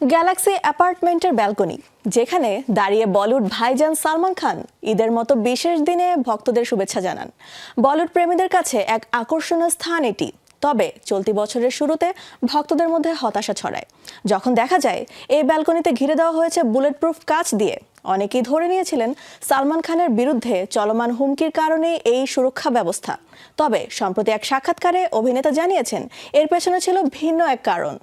Galaxy অ্যাপার্টমেন্টের balcony, যেখানে দাঁড়িয়ে বলিউড ভাইজান সালমান খান ঈদের মতো বিশেষ দিনে ভক্তদের শুভেচ্ছা জানান। বলিউড প্রেমীদের কাছে এক আকর্ষণীয় স্থান এটি, তবে চলতি বছরের শুরুতে ভক্তদের মধ্যে হতাশা ছড়ায়। যখন দেখা যায়, এই ব্যালকনিতে ঘিরে দেওয়া হয়েছে বুলেট প্রুফ কাচ দিয়ে, অনেকেই ধরে নিয়েছিলেন সালমান খানের বিরুদ্ধে চলমান হুমকির কারণে এই সুরক্ষা ব্যবস্থা। তবে সম্প্রতি এক সাক্ষাৎকারে অভিনেতা জানিয়েছেন, এর পেছনে ছিল ভিন্ন এক কারণ।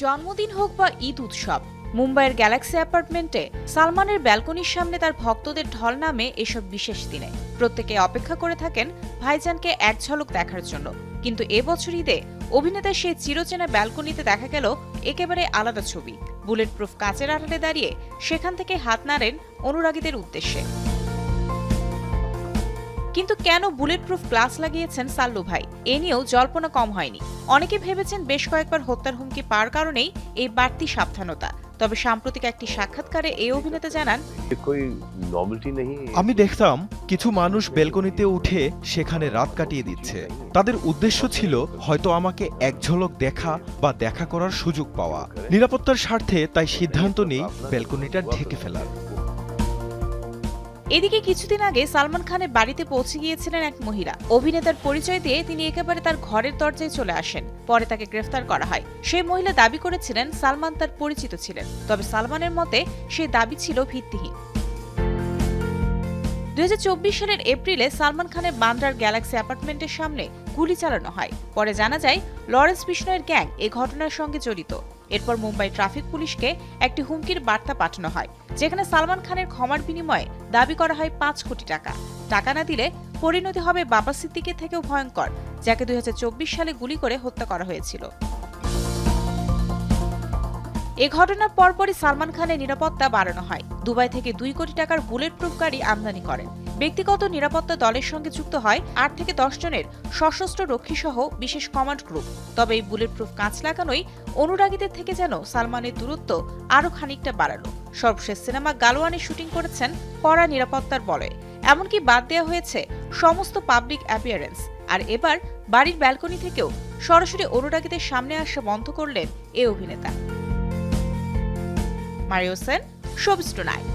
জন্মদিন হোক বা ঈদ উৎসব, মুম্বাইয়ের গ্যালাক্সি অ্যাপার্টমেন্টে সালমানের ব্যালকনির সামনে তার ভক্তদের ঢল নামে এসব বিশেষ দিনে। প্রত্যেকে অপেক্ষা করে থাকেন ভাইজানকে এক ঝলক দেখার জন্য। কিন্তু এবছর ঈদে অভিনেতার সেই চিরচেনা ব্যালকনিতে দেখা গেল একেবারে আলাদা ছবি। বুলেট প্রুফ কাচের আড়ালে দাঁড়িয়ে সেখান থেকে হাত নাড়েন অনুরাগীদের উদ্দেশ্যে। কিন্তু কেন বুলেট প্রুফ গ্লাস লাগিয়েছেন সাল্লু ভাই? এ নিয়েও জল্পনা কম হয়নি। অনেকে ভেবেছেন বেশ কয়েকবার হত্যার হুমকি পাওয়ার কারণেই এই বাড়তি সাবধানতা। তবে সাম্প্রতিক একটি সাক্ষাৎকারে এই অভিনেতা জানান আমি দেখতাম কিছু মানুষ বেলকনিতে উঠে সেখানে রাত কাটিয়ে দিচ্ছে। তাদের উদ্দেশ্য ছিল হয়তো আমাকে এক ঝলক দেখা বা দেখা করার সুযোগ পাওয়া। নিরাপত্তার স্বার্থে তাই সিদ্ধান্ত নেই বেলকনিটা ঢেকে ফেলার। এদিকে কিছুদিন আগে সালমান খানের বাড়িতে পৌঁছে গিয়েছিলেন এক মহিলা। অভিনেতার পরিচয় দিয়ে তিনি একেবারে তার ঘরের দরজায় চলে আসেন। পরে তাকে গ্রেফতার করা হয়। সেই মহিলা দাবি করেছিলেন সালমান তার পরিচিত ছিলেন। তবে সালমানের মতে সেই দাবি ছিল ভিত্তিহীন। দুই হাজার চব্বিশ সালের এপ্রিলে সালমান খানের বান্দ্রার গ্যালাক্সি অ্যাপার্টমেন্টের সামনে গুলি চালানো হয়। পরে জানা যায়, লরেন্স বিষ্ণয়ের গ্যাং এ ঘটনার সঙ্গে জড়িত। এরপর মুম্বাই ট্রাফিক পুলিশকে একটি হুমকির বার্তা পাঠানো হয়, যেখানে সালমান খানের ক্ষমার বিনিময়ে দাবি করা হয় পাঁচ কোটি টাকা। টাকা না দিলে পরিণতি হবে বাবা সিদ্দিকের থেকেও ভয়ঙ্কর, যাকে দুই হাজার চব্বিশ সালে গুলি করে হত্যা করা হয়েছিল। এ ঘটনার পরপরই সালমান খানের নিরাপত্তা বাড়ানো হয়। দুবাই থেকে দুই কোটি টাকার বুলেট প্রুফ গাড়ি আমদানি করেন। ব্যক্তিগত নিরাপত্তা দলের সঙ্গে যুক্ত হয় আট থেকে দশ জনের সশস্ত্র রক্ষী সহ বিশেষ কমান্ড গ্রুপ। তবে এই বুলেট প্রুফ কাঁচ লাগানোই অনুরাগীদের থেকে যেন সালমানের দূরত্ব আরও খানিকটা বাড়ালো। সর্বশেষ সিনেমা গালোয়ানে শুটিং করেছেন কড়া নিরাপত্তার বলে। এমনকি বাদ দেওয়া হয়েছে সমস্ত পাবলিক অ্যাপিয়ারেন্স। আর এবার বাড়ির ব্যালকনি থেকেও সরাসরি অনুরাগীদের সামনে আসা বন্ধ করলেন এ অভিনেতা। Mario Sen showbiz tonight